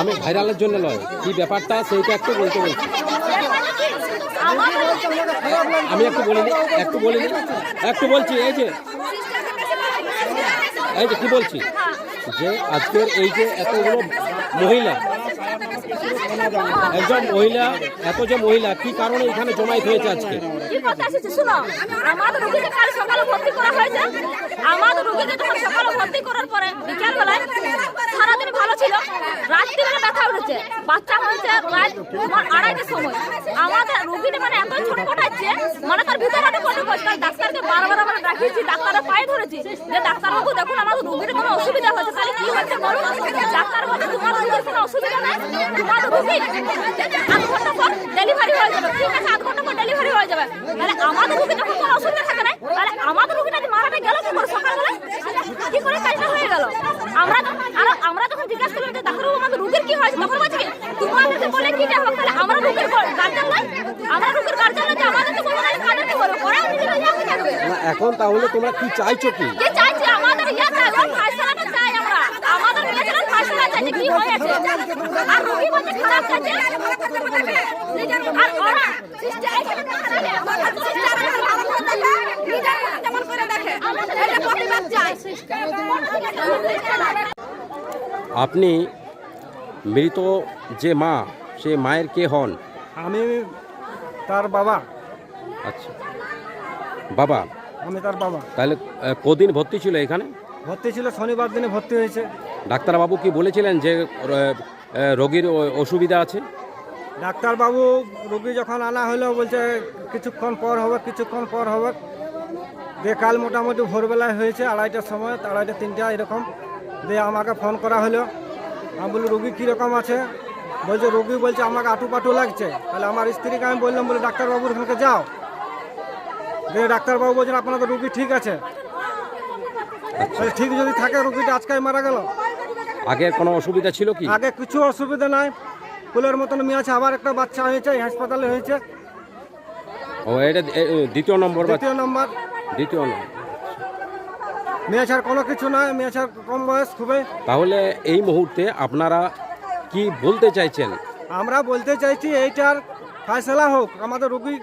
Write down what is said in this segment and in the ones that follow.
আমি ভাইরালের জন্য নয় কি ব্যাপারটা সেইটা একটু বলতে বলছি। আমি একটু বলিনি একটু বলিনি। একটু বলছি, এই যে এই যে কি বলছি? যে আজকের এই যে এতগুলো মহিলা, একজন মহিলা, এত যে মহিলা, কি কারণে এখানে জমায়েত হয়েছে আজকে? কাল সকালে ভর্তি করা হয়েছে। যখন সকালে ভর্তি করার পরে বিকেল বেলায় সারাদিন ভালো ছিল উঠেছে বাচ্চা হয়েছে তোমার আড়াইটার সময়। আমাদের রুগীটা মানে এত ছোট কটাচ্ছে মানে তার ভিতরে ডাক্তারকে বারবার আমরা ডাকিয়েছি ডাক্তারের পায়ে ধরেছি। যে ডাক্তারবাবু, দেখুন, আমাদের রুগীর কোনো অসুবিধা হয়েছে তাহলে কি হয়েছে বলুন ডাক্তার বলছে, তোমার রুগীর কোনো অসুবিধা নেই। তোমার রুগী আধ ঘণ্টা পর ডেলিভারি হয়ে যাবে। ঠিক আছে, আধ ঘণ্টা পর ডেলিভারি হয়ে যাবে। তাহলে আমাদের রুগী যখন কোনো অসুবিধা থাকে না তাহলে আমাদের রুগীটা যে মারাটা গেল কি করে? সকালবেলা কি করে কাজটা হয়ে গেল? আমরা আমরা যখন জিজ্ঞাসা করলাম যে, ডাক্তারবাবু কি হয়েছে? তখন বলছে কি তোমাদেরকে বলে কি হোক তাহলে আমরা গার্জেন নয় আমরা গার্জেন নয় আমাদের তো কাদের কি করব নিজেরা যাকে থাকবে না এখন তাহলে তোমরা কি চাইছো কি? চাইছি? আমাদের ইয়ে চাই ওর ফাইসলাটা চাই আমরা। আমাদের মেয়ে ছেলের ফাইসলা চাই যে কি হয়েছে? আর বলছে খারাপ আছে আর ওরা সিস্টার যেমন করে দেখে এটা প্রতিবাদ চাই আপনি মৃত যে মা সে মায়ের কে হন? আমি তার বাবা। আচ্ছা। বাবা? আমি তার বাবা। তাহলে কদিন ভর্তি ছিল এখানে? ভর্তি ছিল শনিবার দিনে ভর্তি হয়েছে। ডাক্তারবাবু কি বলেছিলেন যে রোগীর অসুবিধা আছে? ডাক্তারবাবু রুগী যখন আনা হলো বলছে কিছুক্ষণ পর হবে কিছুক্ষণ পর হবে। দিয়ে কাল মোটামুটি ভোরবেলায় হয়েছে আড়াইটার সময় আড়াইটা তিনটা এরকম। দিয়ে আমাকে ফোন করা হলো। আমি বলি রুগী কীরকম আছে? বলছে রুগী বলছে আমাকে আটু পাটু লাগছে। তাহলে আমার স্ত্রীকে আমি বললাম বলে ডাক্তারবাবুর ওখানে যাও। দিয়ে ডাক্তারবাবু বলছেন আপনাদের রুগী ঠিক আছে। তাহলে ঠিক যদি থাকে রুগীটা আজকাই মারা গেল। আগের কোনো অসুবিধা ছিল কি? আগে কিছু অসুবিধা নাই। ফুলের মতন মেয়ে আছে আবার একটা বাচ্চা হয়েছে হাসপাতালে হয়েছে। ও এটা দ্বিতীয় নম্বর দ্বিতীয় নম্বর। দ্বিতীয় নম্বর। মেয়ে ছাড় কোনো কিছু নাই মেয়ে ছাড় কম বয়স খুবই। তাহলে এই মুহূর্তে আপনারা কি বলতে চাইছেন? আমরা বলতে চাইছি এইটার ফায়সালা হোক আমাদের রুগী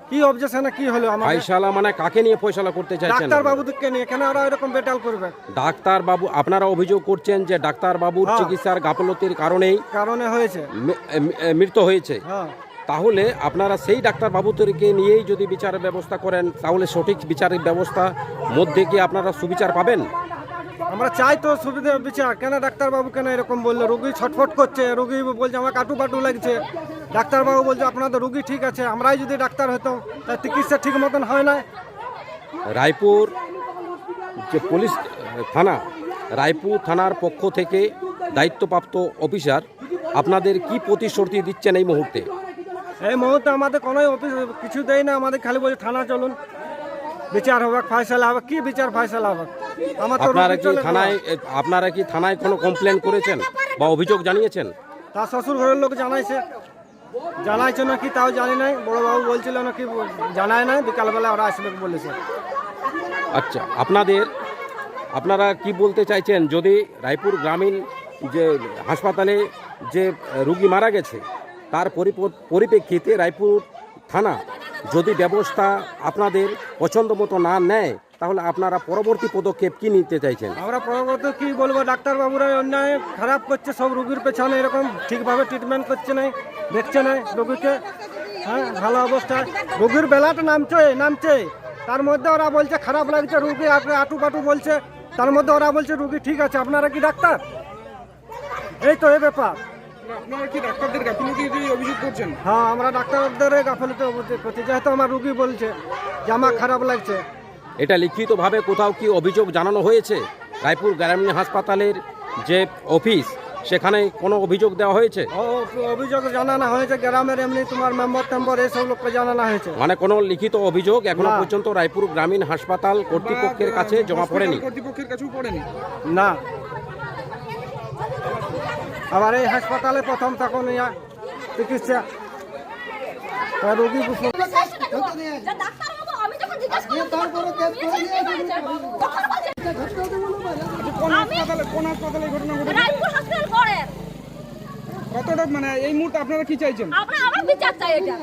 কি অবজেকশনে কি হলো আমাদের? ফাইসালা মানে কাকে নিয়ে ফয়সালা করতে চাইছেন ডাক্তার বাবুদেরকে নিয়ে কেন ওরা এরকম বেটাল করবে? ডাক্তার বাবু আপনারা অভিযোগ করছেন যে ডাক্তার বাবুর হ্যাঁ। চিকিৎসার গাফলতির কারণেই কারণে হয়েছে। মৃত্যু হয়েছে। হ্যাঁ। তাহলে আপনারা সেই ডাক্তার বাবুদেরকে নিয়েই যদি বিচারের ব্যবস্থা করেন তাহলে সঠিক বিচারের ব্যবস্থা মধ্যে কি আপনারা সুবিচার পাবেন? আমরা চাই তো সুবিধা বিচার। কেন ডাক্তারবাবু কেন এরকম বলল? রুগী ছটফট করছে রুগী বলছে আমার কাটু পাটু লাগছে। ডাক্তারবাবু বলছে আপনাদের রুগী ঠিক আছে আমরাই যদি ডাক্তার হতাম তার চিকিৎসা ঠিক মতন হয় না রায়পুর যে পুলিশ থানা রায়পুর থানার পক্ষ থেকে দায়িত্বপ্রাপ্ত অফিসার আপনাদের কি প্রতিশ্রুতি দিচ্ছেন এই মুহূর্তে? এই মুহূর্তে আমাদের কোনো অফিস কিছু দেয় না আমাদের খালি বলছে থানা চলুন। বিচার হবে ফায়সালা হবে কি বিচার ফায়সালা হবে আমার আপনারা কি থানায় আপনারা কি থানায় কোনো কমপ্লেন করেছেন বা অভিযোগ জানিয়েছেন? তার শ্বশুর ঘরের লোক জানাইছে। জানাইছে নাকি তাও জানি নাই। বড়বাবু বলছিল নাকি জানায় নাই। বিকালবেলা ওরা আসবে বলেছে। আচ্ছা আপনাদের আপনারা কি বলতে চাইছেন? যদি রায়পুর গ্রামীণ যে হাসপাতালে যে রুগী মারা গেছে তার পরিপ- পরিপ্রেক্ষিতে রায়পুর থানা যদি ব্যবস্থা আপনাদের পছন্দ মতো না নেয়, তাহলে আপনারা পরবর্তী পদক্ষেপ কি নিতে চাইছেন? আমরা পরবর্তী কি বলব? ডাক্তারবাবুরা অন্যায় খারাপ করছে, সব রুগীর পেছনে এরকম ঠিকভাবে ট্রিটমেন্ট করছে নাই, দেখছে নাই রুগীকে। হ্যাঁ ভালো অবস্থায় রুগীর বেলাটা নামছে নামছে। তার মধ্যে ওরা বলছে, খারাপ লাগছে, রুগী আটু পাটু বলছে। তার মধ্যে ওরা বলছে, রুগী ঠিক আছে, আপনারা কি ডাক্তার? এই তো এই ব্যাপার। আপনারা কি ডাক্তারদের গাফিলতি অভিযোগ করছেন? হ্যাঁ আমরা ডাক্তারদের গাফলিতে অভিযোগ করছি যেহেতু আমার রুগী বলছে যে আমার খারাপ লাগছে। এটা লিখিতভাবে কোথাও কি অভিযোগ জানানো হয়েছে? রায়পুর গ্রামীণ হাসপাতালের যে অফিস সেখানে কোনো অভিযোগ দেওয়া হয়েছে? ও অভিযোগ জানানো হয়েছে গ্রামের এমনি তোমার মেম্বার টেম্বার এইসব লোককে জানানো হয়েছে। মানে কোনো লিখিত অভিযোগ এখনও পর্যন্ত রায়পুর গ্রামীণ হাসপাতাল কর্তৃপক্ষের কাছে জমা পড়েনি। কর্তৃপক্ষের কাছেও পড়েনি। না। আবার এই হাসপাতালে প্রথম তখন ইয়া চিকিৎসা। রোগী কোন হাসপাতালে ঘটনা কতটা মানে এই মুহূর্তে আপনারা কি চাইছেন? আমরা আমার বিচার চাই এটা।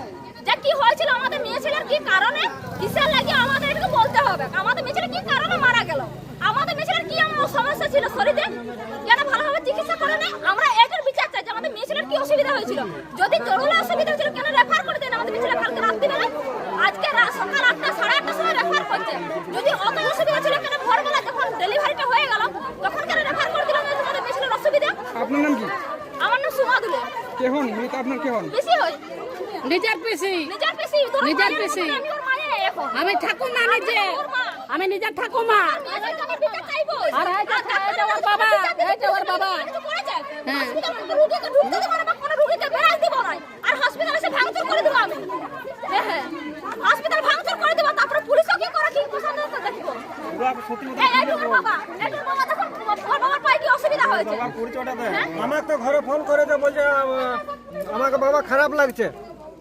যে কি হয়েছিল আমাদের মেয়ে ছেলের কি কারণে কিসের লাগে আমাদের এটাকে বলতে হবে? আমাদের মেয়ে ছেলে কি কারণে মারা গেল? আমাদের মেয়ে ছেলের কি সমস্যা ছিল শরীরে কেন ভালোভাবে চিকিৎসা করে নাই আমরা এটার বিচার চাই যে আমাদের মেয়ে ছেলের কি অসুবিধা হয়েছিল যদি জরুরি অসুবিধা হয়েছিল কেন রেফার করে দেন আমাদের ছেলে কালকে রাত্রিবেলা আজকে সকাল আটটা সাড়ে আটটার সময় রেফার করছে। যদি অত অসুবিধা ছিল কেন ভোরবেলা যখন ডেলিভারিটা হয়ে গেল তখন কেন রেফার করে দিলাম অসুবিধা? আপনার নাম কি? আমার নাম সুমা দুলে। কে হন? মৃত আপনার কে হন? বেশি নিজের পিসি। নিজের পেশি তোর নিজের মায়ের পিসি। আমি ঠাকুমা নিজে। আমি নিজের ঠাকুমা মেয়েদের কাছে বিচার চাইব। আর এই যে- এই যে ওর বাবা, এই যে ওর বাবা। কিছু করেছে? হ্যাঁ। হসপিটালে তো রুগীকে ঢুকতে দেবো না বা কোনো রুগীকে বেড়াই দিব না। আর হসপিটালে এসে ভাঙচুর করে দেবো আমি। হ্যাঁ, হ্যাঁ। হসপিটাল ভাঙচুর করে দেবো, তারপরে পুলিশও কি করে, কি প্রশাসন তো দেখব। এই, এই যে ওর বাবা, এই যে ওর বাবা দেখো, ওর বাবার পায়ে কি অসুবিধা হয়েছে? হ্যাঁ? আমার তো ঘরে ফোন করেছে বলছে আমাকে বাবা খারাপ লাগছে।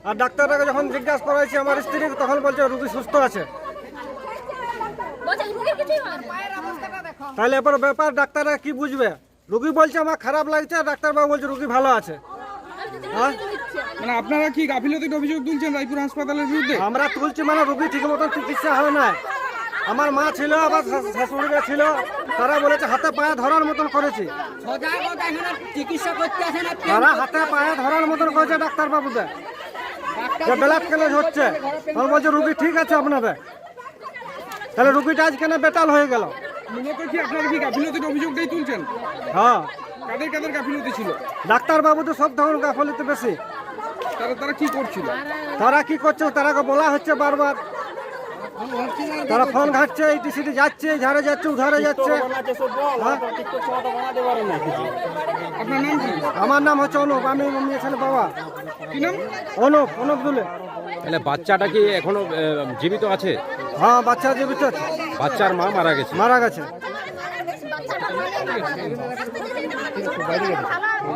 আর ডাক্তারটাকে যখন জিজ্ঞাসা করাইছি আমার স্ত্রী তখন বলছে রুগী সুস্থ আছে। তাহলে এবার ব্যাপার ডাক্তাররা কি বুঝবে? রুগী বলছে আমার খারাপ লাগছে আর ডাক্তারবাবু বলছে রুগী ভালো আছে। হ্যাঁ? মানে আপনারা কি গাফিলতির অভিযোগ তুলছেন রায়পুর হাসপাতালের বিরুদ্ধে? আমরা তুলছি মানে রুগী ঠিক মতন চিকিৎসা হয় না আমার মা ছিল আবার শাশ- শাশুড়িরা ছিল তারা বলেছে হাতে পায়ে ধরার মতন করেছে। চিকিৎসা করতে তারা হাতে পায়ে ধরার মতন করেছে ডাক্তারবাবুদের। যে ব্লাড ক্যালেজ হচ্ছে তখন বলছে রুগী ঠিক আছে আপনাদের? তাহলে রুগীটা আজ কেন বেতাল হয়ে গেল? মূলত কি আপনারা কি গাফিলতির অভিযোগটাই তুলছেন? হ্যাঁ। কাদের কাদের গাফিলতি ছিল? ডাক্তারবাবু তো সব ধরনের গাফলিতে বেশি। তারা তারা কি করছিল? তারা কি করছে তারাকে বলা হচ্ছে বারবার। তারা ফোন ঘাটছে এই সিটি যাচ্ছে ঝাড়ে যাচ্ছে উধারে যাচ্ছে। হ্যাঁ? আমার নাম হচ্ছে অনুপ আমি মেয়ে ছেলে বাবা। কি নাম? অনুপ অনুপ দুলে। তাহলে বাচ্চাটা কি এখনও জীবিত আছে? হ্যাঁ বাচ্চা জীবিত আছে। বাচ্চার মা মারা গেছে। মারা গেছে। বাচ্চাটা মানে-